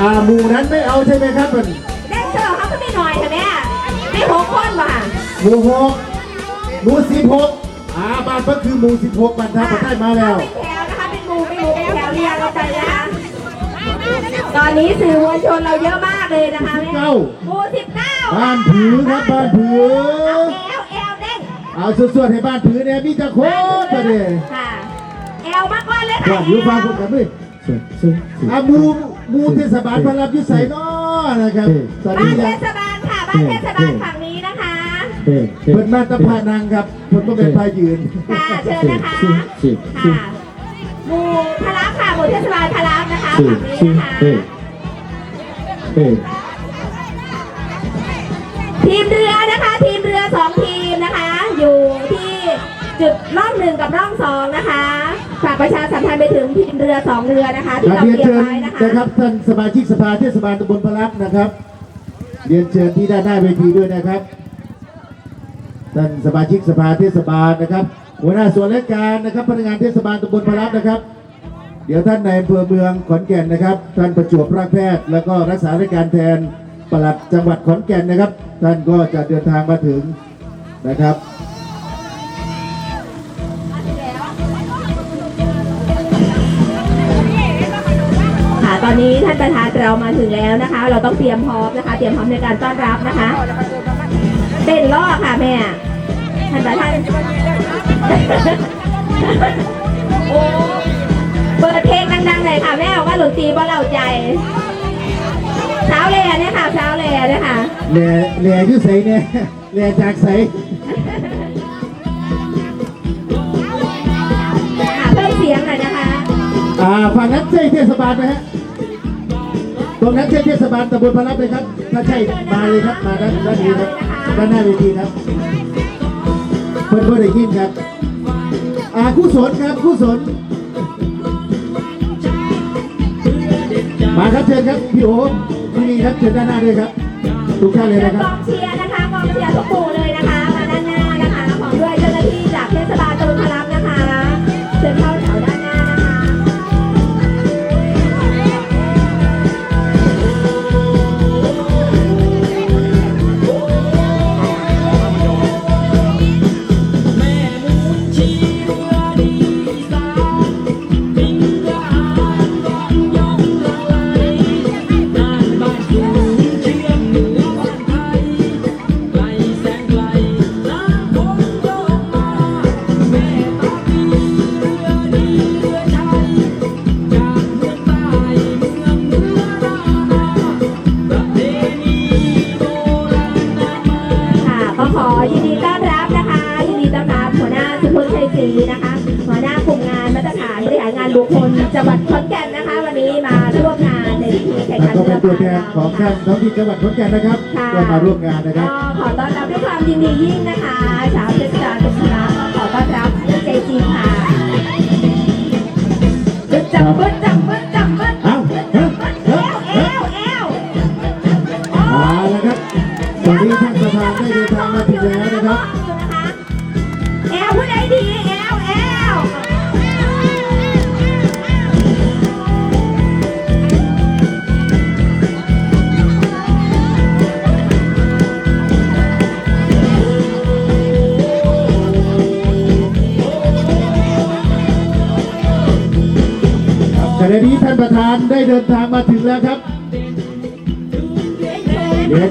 อ่าหมู่นั้นไม่เอาใช่ไหมครับมันแดนเซอร์เขาก็ไม่หน่อยค่ะแม่ไม่หกคนว่ะหมู่หกหมู่สิบหกอ่าบ้านก็คือหมู่สิบหกบ้านท่าประทายมาแล้ว เป็นแถวนะคะ เป็นหมู่เป็นหมู่เป็นแถวเรียงเราไปนะคะตอนนี้สื่อมวลชนเราเยอะมากเลยนะคะแม่เก้า หมู่สิบเก้าบ้านผือครับบ้านผือเอลเอลเด้งเอาสวดๆให้บ้านผือเนี่ยมีจะโคตรมาเลยค่ะเอลมากกว่าเลยก่อค่ะนอยู่ฟังคนกันด้วยอ่าหมู่ห มู่เทศบาลพลับยุไสเนาะนะครับตอนบ้านี้นเทยังศบาลค่ะ บ้านเทศบาลฝั่งนี้นะคะ เปิดมาตะพานังครับผลก็เป็นพายืน ค่ะ เชิญนะคะ ค่ะหมู่พลับค่ะ หมู่เทศบาลพลับนะคะฝั่งนี้นะคะทีมเรือนะคะ ทีมเรือสองทีมนะคะ อยู่ที่จุดร่องหนึ่งกับร่องสองนะคะ ฝากประชาสัมพันธ์ไปถึงทีมเรือสองเรือนะคะที่ครับเราเรียนเตรียมเชิญไว้นะคะ นะครับท่านสมาชิกสภาเทศบาลตำบลพลับนะครับเรียนเชิญที่ด้านหน้าเวทีด้วยนะครับท่านสมาชิกสภาเทศบาลนะครับ หัวหน้าส่วนราชการนะครับพนักงานเทศบาลตำบลพลับนะครับ เดี๋ยวท่านในอำเภอเมืองขอนแก่นนะครับ ท่านประจวบรักแพทย์ แล้วก็รักษาราชการแทนปลัดจังหวัดขอนแก่นนะครับ ท่านก็จะเดินทางมาถึงนะครับ อนนี้ท่านประธานเรามาถึงแล้วนะคะ เราต้องเตรียมพร้อมนะคะ เตรียมพร้อมในการต้อนรับนะคะเต้นล่อค่ะแม่ท่านประธานโอ้เปิดเพลงดังๆเลยค่ะแม่บอกว่าดนตรีว่าเราใจเช้าเลยเนี่ยค่ะเช้าเลยเนี่ยค่ะแหล่แหล่อยุใสเนี่ยแหล่จากใสค่ะเพิ่มเสียงหน่อยนะคะ อ่าฝั่งนั้นใช่เทศบาลไหมฮะต รงนั้นใช่เทศบาลตำบลพลับเลยครับ ถ้าใช่มาเลยครับ มาด้านด้านนี้ครับด้านหน้าเวทีครับเพื่อนเพื่อนได้ยินครับ อ่าคู่สนครับคู่สนมาครับเชิญครับพี่โอมพี่นีครับเชิญด้านหน้าด้วยครับ ทุกท่านเลยนะครับกองเชียร์นะคะกองเชียร์ทุกหมู่เลย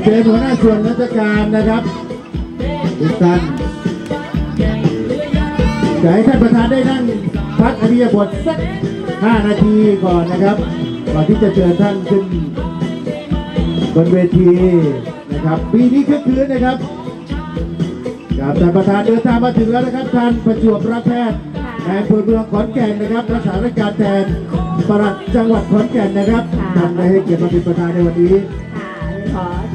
เรียนเชิญหัวหน้าส่วนราชการนะครับทุกท่านจะให้ท่านประธานได้นั่งพักอริยบทสัก5นาทีก่อนนะครับ ก่อนที่จะเชิญท่านขึ้นบนเวทีนะครับ ปีนี้คึกคืนนะครับครับท่านประธานเดินทางมาถึงแล้วนะครับท่านประจวบรักแพทย์ในอำเภอเมืองขอนแก่นนะครับรักษาราชการแทนปลัดจังหวัดขอนแก่นนะครับท่านได้ให้เกียรติมาเป็นประธานในวันนี้ค่ะขอ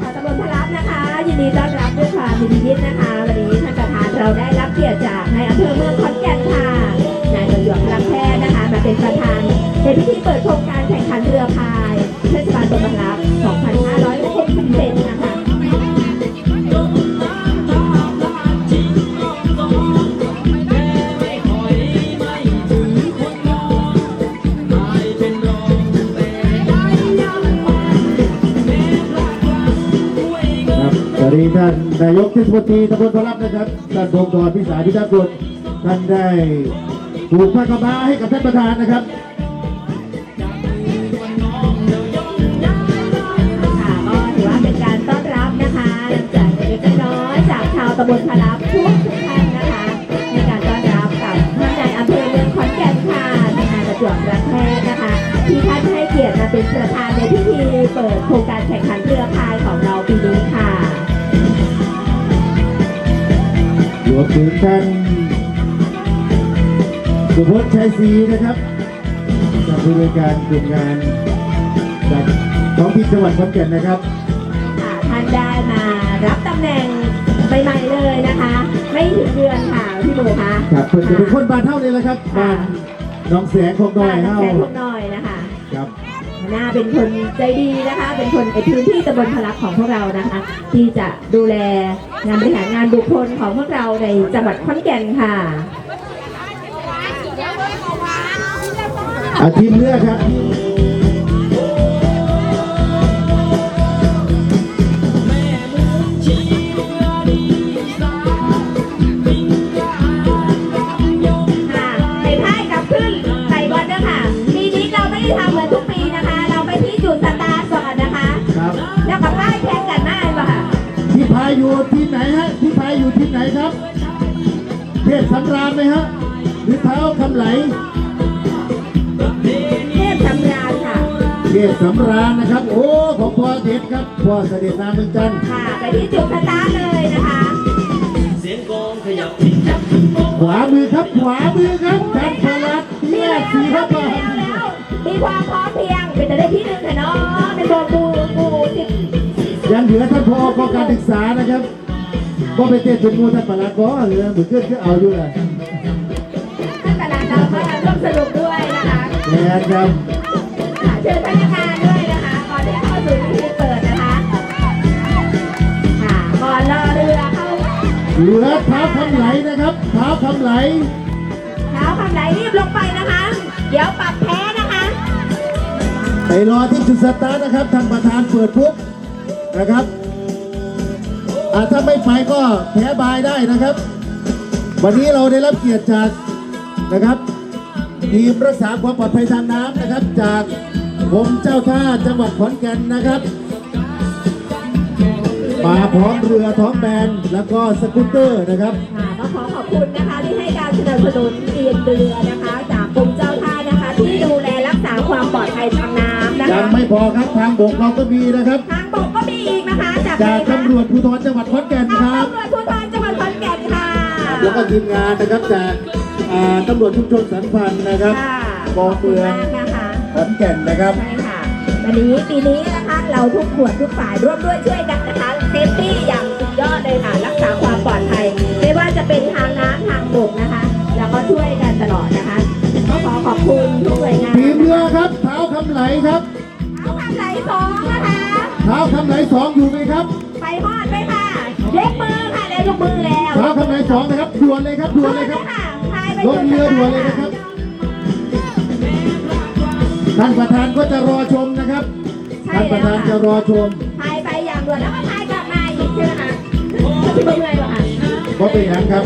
ดีต้อนรับด้วยความยินดีนะคะ วันนี้ท่านประธานเราได้รับเกียรติจากนายอำเภอเมืองขอนแก่นค่ะ นายประหยวกรักแพทนะคะ มาเป็นประธานในพิธีเปิดโครงการแข่งขันเรือพายเทศบาลตำบลรับ2567 นายกเทศมนตรีตำบลพลับนะครับท่านพงศ์ธรพิสารพิทักษ์กุลท่านได้ผูกผ้ากำมาให้กับท่านประธานนะครับค่ะก็ถือว่าเป็นการต้อนรับนะคะหลังจากเล็กน้อยจากชาวตำบลพลับ ถึงท่านสุพจน์ชัยศรีนะครับจากผู้บริการกลุ่มงานจากท้องถิ่นจังหวัดขอนแก่นนะครับค่ะท่านได้มารับตำแหน่งใหม่ๆเลยนะคะ ไม่ถึงเดือนค่ะพี่หมูคะครับเพิ่นจะเป็นคนบ้านเท่าเลยแหละครับบ้านหน้องแสงของน้อยค่ะเฮาแค่ทุกหน่อยนะคะครับ หน้าเป็นคนใจดีนะคะ เป็นคนในพื้นที่ตำบลพลักของพวกเรานะคะ ที่จะดูแลงานบริหารงานบุคคลของพวกเราในจังหวัดขอนแก่นค่ะอาทีมเลือครับ ที่พายอยู่ที่ไหนครับเทพสำราญไหมฮะหรือเท้าคำไหลเทพสำราญค่ะเทพสำราญนะครับ โอ้ของพ่อเด็ดครับพ่อเสด็จนามเมืองจันทร์ค่ะไปที่จุดสตาร์ทเลยนะคะเสียงกลองขยับทิ้งจับโมขวามือครับขวามือครับท่านพลัดเทียบสีพระบาทแล้วมีความพร้อมเพรียงเป็นจะได้ที่หนึ่งค่ะเนาะในโบกูกูสิบยังเหลือท่านพอกองการศึกษานะครับ ก็ไปเต้นเป็นมูท่านพลัดก็เหลือเหมือนเกินก็เอาอยู่แหละท่านประธานเราก็มาร่วมสนุกด้วยนะคะแน่ครับค่ะเชิญพนักงานด้วยนะคะก่อนที่จะเข้าสู่พิธีเปิดนะคะค่ะก่อนรอเรือเข้าเหลือเท้าคำไหลนะครับเท้าคำไหลเท้าคำไหนรีบลงไปนะคะ เดี๋ยวปรับแพ้นะคะไปรอที่จุดสตาร์ทนะครับท่านประธานเปิดปุ๊บนะครับอ่า ถ้าไม่ไปก็แพ้บายได้นะครับ วันนี้เราได้รับเกียรติจากนะครับทีมรักษาความปลอดภัยทางน้ำนะครับ จากกรมเจ้าท่าจังหวัดขอนแก่นนะครับมาพร้อมเรือท้องแบนแล้วก็สกูตเตอร์นะครับค่ะก็ขอขอบคุณนะคะที่ให้การสนับสนุนเรียนเรือนะคะ จากกรมเจ้าท่านะคะ ที่ดูแลรักษาความปลอดภัยทางน้ำนะยัคะงไม่พอครับทางบกเราก็มีนะครับ ทางบกก็มีอีกนะคะ จากจากตำรวจภูธรจังหวัดขอนแก่นทางครับตำรวจภูธรจังหวัดขอนแก่นค่ะ แล้วก็ทีมงานนะครับจากอ่าตำรวจชุมชนสันพันธ์นะครับค่ะกองเมืองขบคุณมากนะคะขอนแก่นนะครับ ใช่ค่ะ วันนี้ปีนี้นะคะเราทุกหมวดทุกฝ่ายร่วมด้วยช่วยกันนะคะเซฟตี้อย่างสุดยอดเลยค่ะ รักษาความปลอดภัย ไม่ว่าจะเป็นทางน้ำทางบกนะคะ แล้วก็ช่วยกันตลอดนะคะก็ขอขอบคุณทุกหน่วยงานทีมเรือครับเท้าคำไหลครับ เอาคำไหลสองนะคะ เท้าคำไหลสองอยู่ไหมครับไปฮอดไปค่ะยกมือค่ะแล้วยกมือแล้วเท้าคำไหลสองนะครับด่วนเลยครับด่วนเลยครับค่ะพายไปลงเรือด่วนเลยนะครับ ท่านประธานก็จะรอชมนะครับ ใช่ท่านปแล้ระวธานจะค่ะรอชมพายไปอย่างด่วนแล้วก็พายกลับมาอีกใช่ไหมคะที่เมื่อยเหรอคะก็เป็นอย่างครับ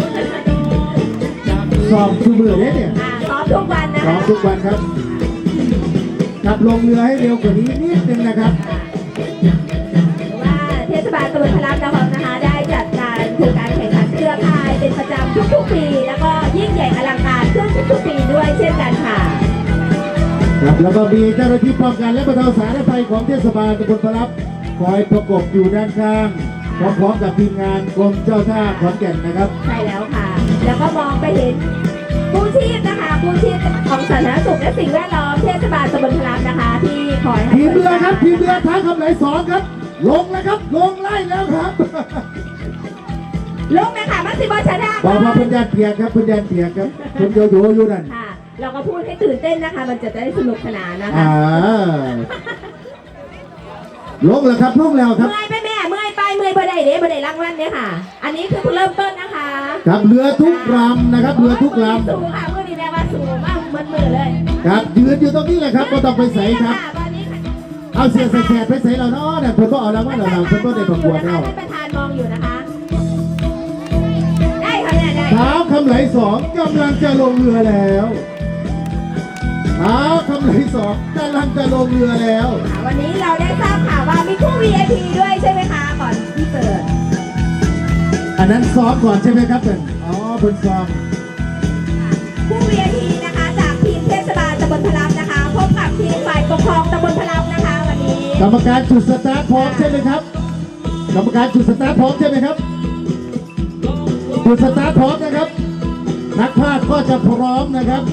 สอบชูมือเนี่ยเนี่ยอ่าซ้อมทุกวันนะสอคะบทุกวันครับขับลงเรือให้เร็วกว่านี้นิดนึงนะครับว่า เทศบาลตำบลพลับนครนะคะได้จัดการโครงการแข่งขันเรือพายเป็นประจำทุกๆปี แล้วก็ยิ่งใหญ่อลังการขึ้นทุกๆปีด้วยเช่นกันค่ะ ครับแล้วก็มีเจ้าหน้าที่ป้องกันและบรรเทาสาธารณภัยของเทศบาลตำบลพลับคอยประกบอยู่ด้านข้างพร้อมๆกับทีมงานกรมเจ้าท่าขอนแก่นนะครับ ใช่แล้วค่ะ แล้วก็มองไปเห็นกู้ชีพนะคะกู้ชีพของสาธารณสุขและสิ่งแวดล้อมเทศบาลตำบลพลับนะคะ ที่คอยให้ทีมเรือครับทีมเรือท้าคำไหลสองครับ ลงแล้วครับ ลงไล่แล้วครับลงเลยค่ะมัสซิโบชาดาบอกว่าเพันยานเปียกครับเพันยานเปียกครับคนโยโย่อยู่นั่นค่ะ เราก็พูดให้ตื่นเต้นนะคะ มันจะได้สนุกสนานนะคะ อ่าลงแล้วครับลงแล้วครับ เมื่อยไปแม่เมื่อยไปเมื่อยบ่ได้เด้บ่ได้รางวัลเนี่ยค่ะ อันนี้คือเพิ่งเริ่มต้นนะคะครับเรือทุกลำนะครับเรือทุกลสูงค่ะเมื่อนี้แม่ว่าสูงมากเหมือนมือเลยำครับยืนอยู่ตรงนี้แหละครับก็ต้องไปใส่ครับตอนนี้ค่ะ เอาเสียงแสบๆไปใส่เราเนาะเนี่ยเพิ่นก็เอารางวัลเราเราเพิ่นก็ได้ประกวดแล้วท่านประธานมองอยู่นะคะ ได้ค่ะเนี่ยได้เท้าคำไหลสองกำลังจะลงเรือแล้วเท้าคำไหลสองกำลังจะลงเรือแล้ว ค่ะวันนี้เราได้ทราบข่าวว่ามีคู่ VIP ด้วยใช่ไหมคะก่อนที่เปิด อันนั้นซ้อมก่อนใช่ไหมครับเพิ่นอ๋อเพิ่นซ้อมผู้ VIP นะคะจากทีมเทศบาลตำบลพลับนะคะ พบกับทีมฝ่ายปกครองตำบลพ รรมการจุดสตาร์ทพร้อมใช่ไหมครับ กรรมการจุดสตาร์ทพร้อมใช่ไหมครับ จุดสตาร์ทพร้อมนะครับ นักพากย์ก็จะพร้อมนะครับ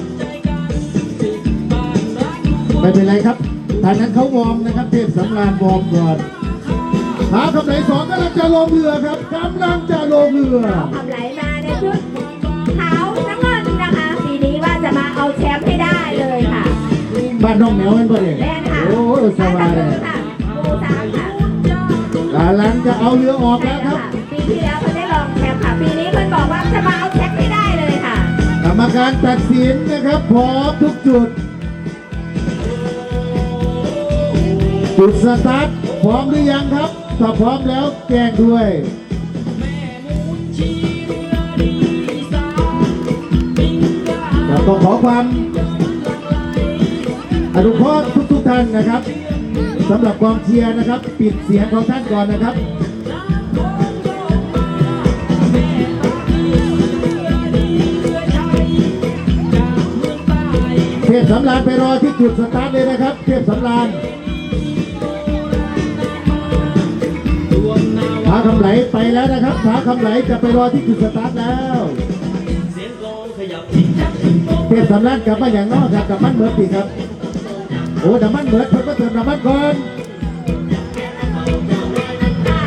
ไม่เป็นไรครับทางนั้นเขาวอร์มนะครับเทพสำรานวอร์มก่อนหาคำไหนสองกำลังจะลงเรือครับกำลังจะลงเรือเอาคำไหลมาในชุดขาวน้ำเงินนะคะปีนี้ว่าจะมาเอาแชมป์ให้ได้เลยค่ะ บ้านน้องแมวเป็นประเด็นแน่นค่ะโอ้ยสบายเลย กำลังจะเอาเรือออกแล้วครับ ปีที่แล้วเพิ่นได้รองแชมป์ค่ะ ปีนี้เพิ่นบอกว่าจะมาเอาแชมป์ให้ได้เลยค่ะ กรรมการตัดสินนะครับพร้อมทุกจุด จุดสตาร์ทพร้อมหรือยังครับถ้าพร้อมแล้วแจ้งด้วยแล้วก็ขอความอนุเคราะห์ทุกๆท่านนะครับ สำหรับกองเชียร์นะครับ ปิดเสียงของท่านก่อนนะครับเทพสำรานไปรอที่จุดสตาร์ทเลยนะครับเทพสำรานพาคำไหลไปแล้วนะครับพาคำไหลจะไปรอที่จุดสตาร์ทแล้วเสียงกลองขยับทิ้งจักทิ้งโป๊ะเทพสำรานกลับมาอย่างนอกครับกับมันเหมือนปีครับโอ้น้ำมันเหมือน เพิ่นก็เติมน้ำมันก่อน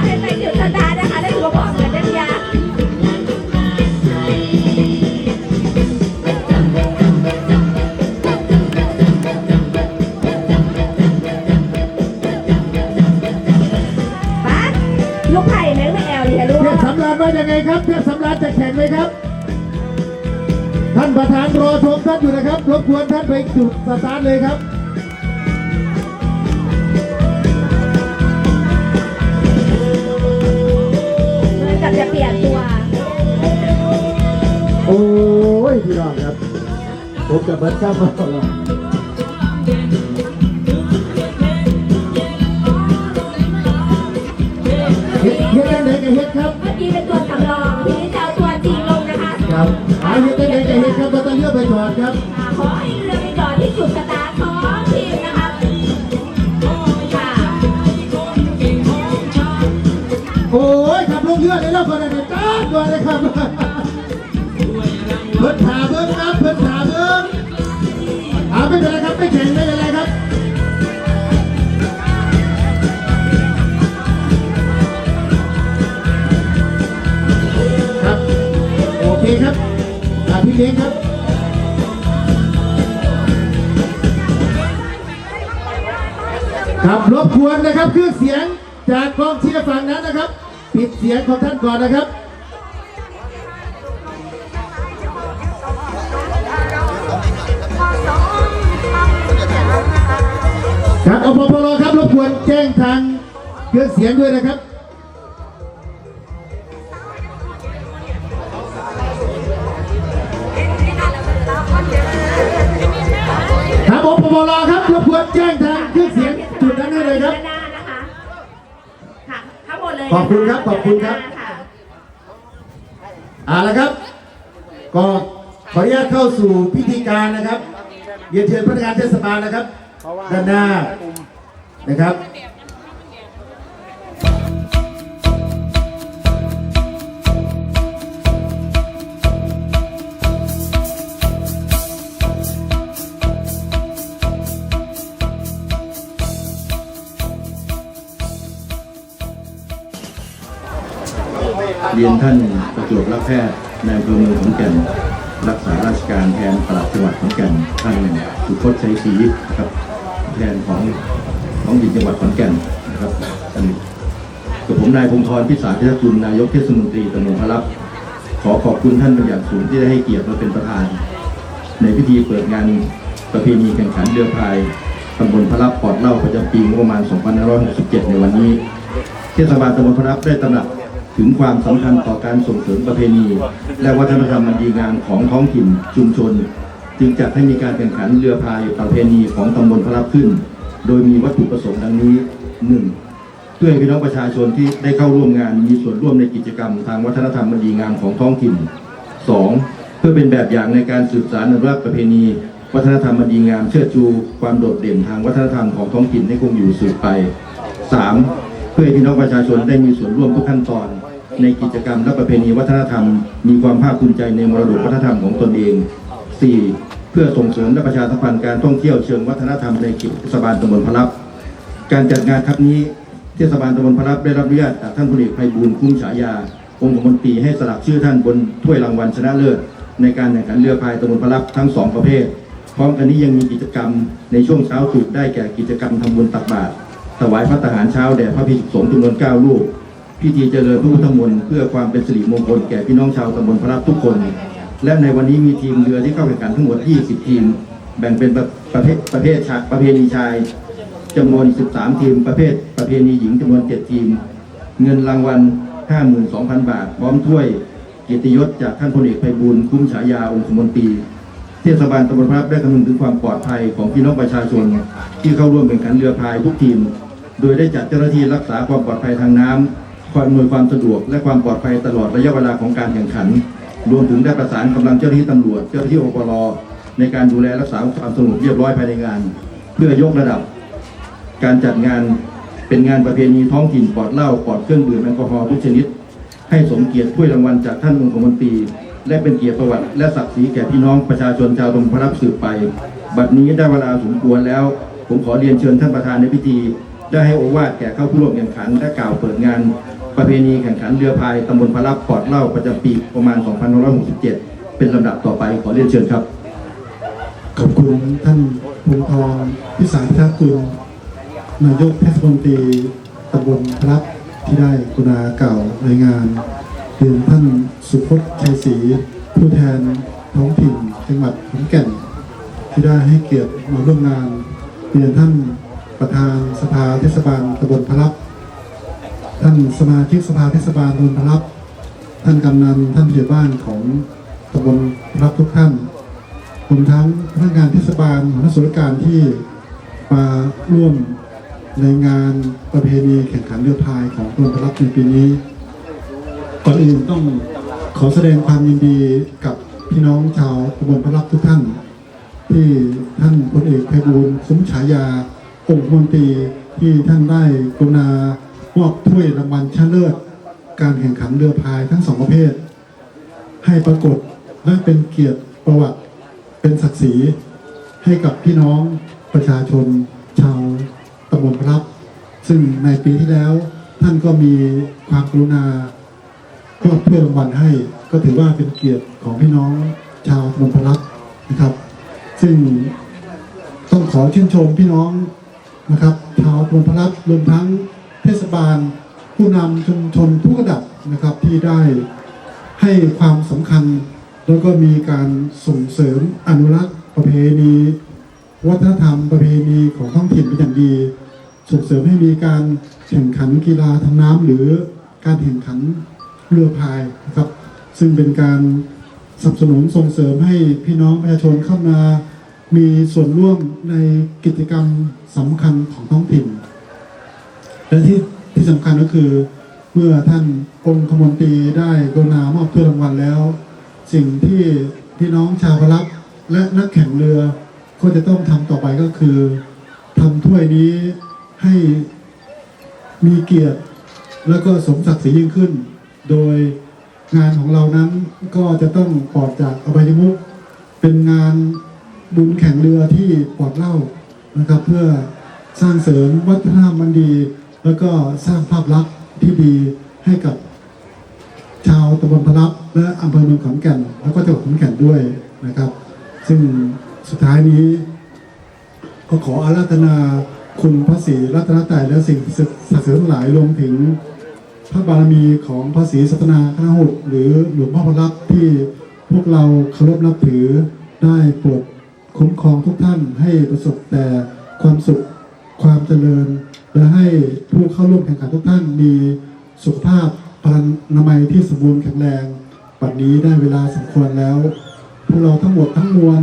ให้ไปจุดสตาร์ทนะคะได้ถือว่าพร้อมกันยังยาปั๊ดลูกไผ่แม่งไม่แอลดิค่ะลูกเทพสำรานว่ายังไงครับเทพสำรานจะแข่งไหมครับ ท่านประธานรอชมท่านอยู่นะครับ รบกวนท่านไปจุดสตาร์ทเลยครับ พี่น้องครับผมกับเบิร์ดข้ามมาแล้วเฮ็ดเฮ็ดยังไงกันเฮ็ดครับเมื่อกี้เป็นตัวสำรองทีนี้จะเอาตัวจริงลงนะคะครับหาเฮ็ดยังไงกันเฮ็ดครับเราต้องเลือกไปก่อนครับ อ่าขอให้เรือไปจอดที่จุดสตาร์ทของทีมนะคะค่ะโอ้ยขับลงเรือเลยแล้วก่อนเลยจ้าก่อนเลยครับ ไม่เป็นไรครับไม่แข่งไม่เป็นไรครับครับโอเคครับอ่าพี่เลี้ยงครับครับรบกวนนะครับเครื่องเสียงจากกองเชียร์ฝั่งนั้นนะครับ ปิดเสียงของท่านก่อนนะครับ อปพลครับรบกวนแจ้งทางเครื่องเสียงด้วยนะครับครับอปพลครับรบกวนแจ้งทางเครื่องเสียงจุดนั้นให้เลยครับ ด้านหน้านะคะค่ะทั้งหมดเลยนะะขอบคุณครับขอบคุณครับด้านหน้าะเอาละครับ ก็ขออนุญาตเข้าสู่พิธีการนะครับเรียนเชิญพนักงานเทศบาลนะครับ ด้านหน้านะครับเรียนท่านประจวบรักแพทย์ในอำเภอเมืองขอนแก่นรักษาราชการแทนปลัดจังหวัดขอนแก่นท่านสุพจน์ชัยศรีนะครับ แทนของของดินจังหวัดขอนแก่นนะครับกับผมนายพงธรพิสารพิทักษ์กุลนายกเทศมนตรีตำบลพระรับ ขอขอบคุณท่านเป็นอย่างสูงที่ได้ให้เกียรติมาเป็นประธาน ในพิธีเปิดงานประเพณีแข่งขันเรือพายตำบลพระรับปอดเล้าประจำปีงบประมาณ 2567 ในวันนี้ เทศบาลตำบลพระรับได้ตระหนักถึงความสำคัญต่อการส่งเสริมประเพณี และวัฒนธรรมอันดีงามของท้องถิ่นชุมชน จึงจัดให้มีการแข่งขันเรือพายประเพณีของตำบลพระรับขึ้น โดยมีวัตถุประสงค์ดังนี้ 1. เพื่อให้พี่น้องประชาชนที่ได้เข้าร่วมงานมีส่วนร่วมในกิจกรรม ทางวัฒนธรรมอันดีงามของท้องถิ่น 2. เพื่อเป็นแบบอย่างในการสืบสานอนุรักษ์ประเพณี วัฒนธรรมอันดีงาม เชิดชูความโดดเด่นทางวัฒนธรรมของท้องถิ่นให้คงอยู่สืบไป 3. เพื่อให้พี่น้องประชาชนได้มีส่วนร่วมทุกขั้นตอน ในกิจกรรมและประเพณีวัฒนธรรม มีความภาคภูมิใจในมรดกวัฒนธรรมของตนเอง 4. เพื่อส่งเสริมและประชาสัมพันธ์การท่องเที่ยวเชิงวัฒนธรรมในเขตเทศบาลตำบลพระลับ การจัดงานครั้งนี้เทศบาลตำบลพระรับได้รับอนุญาตจากท่านพลเอกไพบูลคุ้มฉายา องค์มนตรีให้สลักชื่อท่านบนถ้วยรางวัลชนะเลิศในการแข่งขันเรือพายตำบลพระรับทั้งสองประเภท พร้อมกันนี้ยังมีกิจกรรมในช่วงเช้าตรู่ได้แก่กิจกรรมทำบุญตักบาตรถวายพระทหารเช้าแด่พระภิกษุสงฆ์จำนวน9รูปพิธีเจริญพระพุทธมนต์เพื่อความเป็นสิริมงคลแก่พี่น้องชาวตำบลพระรับทุกคน และในวันนี้มีทีมเรือที่เข้าแข่งขันทั้งหมด 20 ทีม แบ่งเป็นประประเภทประเภทชายประเพณีชายจำนวน 13 ทีม ประเภทประเพณีหญิงจำนวน 7 ทีม เงินรางวัล 52,000 บาท พร้อมถ้วยเกียรติยศจากท่านพลเอกไพบูลคุ้มฉายาองคมนตรีเทศบาลตำบลพระได้คำนึงถึงความปลอดภัยของพี่น้องประชาชน ที่เข้าร่วมแข่งขันเรือพายทุกทีม โดยได้จัดเจ้าหน้าที่รักษาความปลอดภัยทางน้ำคอยอำนวยความสะดวกและความปลอดภัยตลอดระยะเวลาของการแข่งขัน รวมถึงได้ประสานกำลังเจ้าหน้าที่ตำรวจ เจ้าหน้าที่อปรในการดูแลรักษาความสงบเรียบร้อยภายในงาน เพื่อยกระดับ การจัดงานเป็นงานประเพณีท้องถิ่นปลอดเหล้าปลอดเครื่องดื่มแอลกอฮอล์ทุกชนิด ให้สมเกียรติถ้วยรางวัลจากท่านองคมนตรีและเป็นเกียรติประวัติ และศักดิ์ศรีแก่พี่น้องประชาชนชาวตำบลพระรับสืบไป บัดนี้ได้เวลาสมควรแล้ว ผมขอเรียนเชิญท่านประธานในพิธี ได้ให้โอวาทแก่เข้าผู้ร่วมแข่งขันและกล่าวเปิดงาน ประเพณีแข่งขันเรือพายตำบลพระรับปอดเล้าประจำปีประมาณ 2567 เป็นลำดับต่อไปขอเรียนเชิญครับ ขอบคุณท่านพงทองพิสารพิทักษ์กุลนายกเทศมนตรีตำบลพรับที่ได้กรุณาเก่าวรายงานเรียนท่านสุพจน์ชัยศรีผู้แทนท้องถิ่นจังหวัดขอนแก่น ที่ได้ให้เกียรติมาร่วมงานเรียนท่านประธานสภาเทศบาลตำบลพรับ ท่านสมาชิกสภาเทศบาลตำบลพรับ ท่านกำนันท่านผู้ใหญ่บ้านของตำบลพรับทุกท่านรวมทั้งพนักงานเทศบาลหัวหน้าส่วนราชการที่มาร่วมในงานประเพณีแข่งขันเรือพายของกรมพลับในปีนี้ ก่อนอื่นต้องขอแสดงความยินดีกับพี่น้องชาวตำบลพลับทุกท่าน ที่ท่านพลเอกไพบูลย์คุ้มฉายาองค์มนตรีที่ท่านได้กรุณา มอบถ้วยรางวัลชนะเลิศ การแข่งขันเรือพายทั้งสองประเภท ให้ปรากฏและเป็นเกียรติประวัติเป็นศักดิ์ศรีให้กับพี่น้องประชาชน ชาวตำบลพรับ ซึ่งในปีที่แล้วท่านก็มีความกรุณาก็เพื่อรางวัลให้ก็ถือว่าเป็นเกียรติของพี่น้องชาวตำบลพรับนะครับ ซึ่งต้องขอชื่นชมพี่น้องนะครับ ชาวตำบลพรับรวมทั้ง เทศบาล ผู้นำชุมชนทุกระดับนะครับที่ได้ให้ความสำคัญ แล้วก็มีการส่งเสริมอนุรักษ์ประเพณี วัฒนธรรมประเพณีของท้องถิ่นเป็นอย่างดี ส่งเสริมให้มีการแข่งขันกีฬาทางน้ำหรือการแข่งขันเรือพายนะครับซึ่งเป็นการสนับสนุนส่งเสริมให้พี่น้องประชาชนเข้ามามีส่วนร่วมในกิจกรรมสำคัญของท้องถิ่น และที่ที่สำคัญก็คือ เมื่อท่านองคมนตรีได้กรุณามอบถ้วยรางวัลแล้ว สิ่งที่พี่น้องชาวพลับและนักแข่งเรือก็จะต้องทำต่อไปก็คือทำถ้วยนี้ให้มีเกียรติแล้วก็สมศักดิ์ศรียิ่งขึ้น โดยงานของเรานั้นก็จะต้องปลอดจากอบายมุขเป็นงานบุญแข่งเรือที่ปลอดเหล้านะครับ เพื่อสร้างเสริมวัฒนธรรมมันดี แล้วก็สร้างภาพลักษณ์ที่ดีให้กับชาวตำบลพลับและอำเภอเมืองขอนแก่น แล้วก็จังหวัดขอนแก่นด้วยนะครับ ซึ่งสุดท้ายนี้ ก็ขออาราธนาคุณพระศรีรัตนตรัยและสิ่งศักดิ์สิทธิ์ทั้งหลายรวมถึงพระบารมีของพระศรีสัตนาคณหุหรือหลวงพ่อพระลับที่พวกเราเคารพนับถือได้โปรดคุ้มครองทุกท่านให้ประสบแต่ความสุขความเจริญ และให้ผู้เข้าร่วมแข่งขันทุกท่านมีสุขภาพพลานามัยที่สมบูรณ์แข็งแรงปัจนี้ได้เวลาสมควรแล้ว พวกเราทั้งหมดทั้งมวล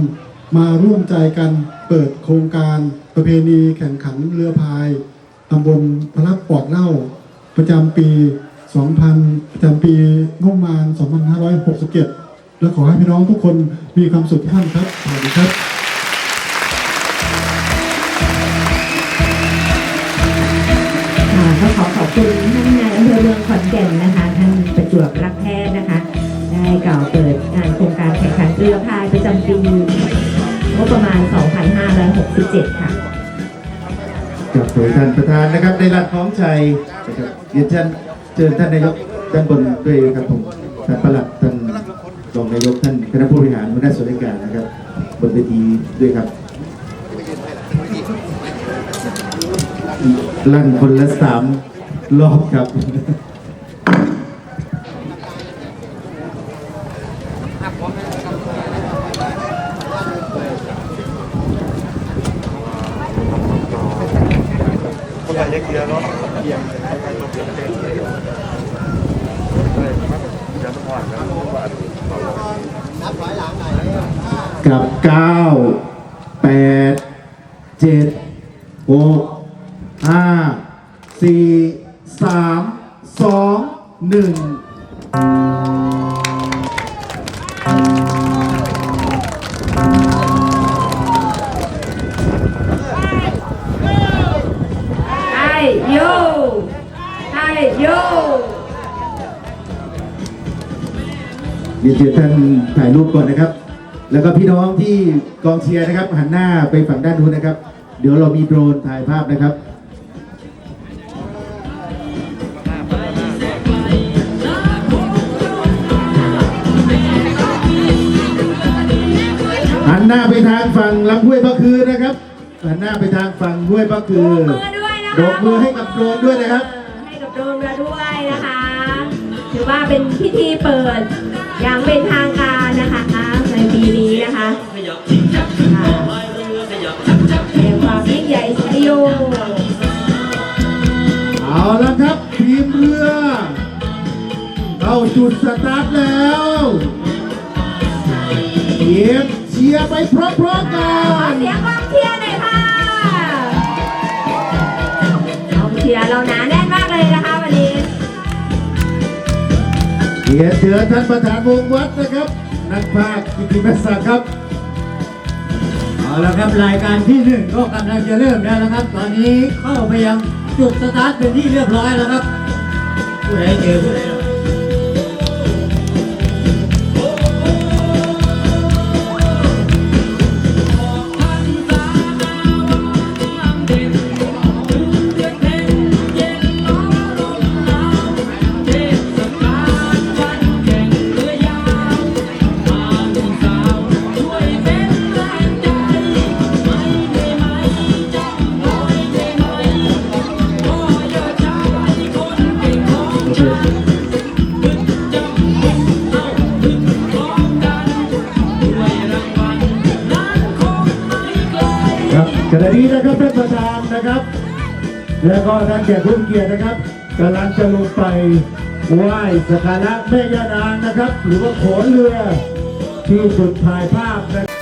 มาร่วมใจกันเปิดโครงการประเพณีแข่งขันเรือพายตำบลพระปอดเล่า ประจำปี 2000 ประจำปีงบประมาณ 2567 และขอให้พี่น้องทุกคนมีความสุขท่านครับสวัสดีครับ ก็ขอขอบคุณท่านนายอำเภอเมืองขอนแก่นนะคะท่านประจวบรักแพทย์นะคะ ได้กล่าวเปิดงานโครงการแข่งขันเรือพายประจำปีงบประมาณ 2567 ค่ะกับโดยท่านประธานนะครับในรัฐของชัยนะครับเรียนเชิญเชิญท่านนายกด้านบนด้วยครับผมท่านประหลัดท่านรองนายกท่านคณะผู้บริหารหัวหน้าส่วนราชการนะครับบนเวทีด้วยครับ ลั่นคนละสามรอบครับกับเก้า ถ่ายรูปก่อนนะครับ แล้วก็พี่น้องที่กองเชียร์นะครับ หันหน้าไปฝั่งด้านนู้นนะครับ เดี๋ยวเรามีโดรนถ่ายภาพนะครับหันหน้าไปทางฝั่งลำห้วยพระคือนะครับหันหน้าไปทางฝั่งห้วยพระคือมือด้วยนะคะโบกมือให้กับโดรนด้วยนะครับ ให้กับโดรนเราด้วยนะคะ ถือว่าเป็นพิธีเปิด อย่างเป็นทางการนะคะในปีนี้นะคะค่ะแห่งความยิ่งใหญ่สตูดิโอเอาละครับทีมเรือเข้าจุดสตาร์ทแล้วเตรียมเชียร์ไปพร้อมๆกัขอนเสียงกองเชียร์หน่อยค่ะกองเชียร์เราหนาแน่นมากเลยนะคะ เรียนเชิญท่านประธานวงวัดนะครับ นักภาคกิติมศักดิ์ครับ เอาละครับรายการที่หนึ่งก็กำลังจะเริ่มแล้วนะครับ ตอนนี้เข้าไปยังจุดสตาร์ทเป็นที่เรียบร้อยแล้วครับ ผู้ใดเจอผู้ใด แล้วก็ท่านแขกผู้มเกียรตินะครับกำลังจะลงไปไหว้สักการะแม่ย่านางนะครับ หรือว่าโขนเรือที่จุดถ่ายภาพนะครับ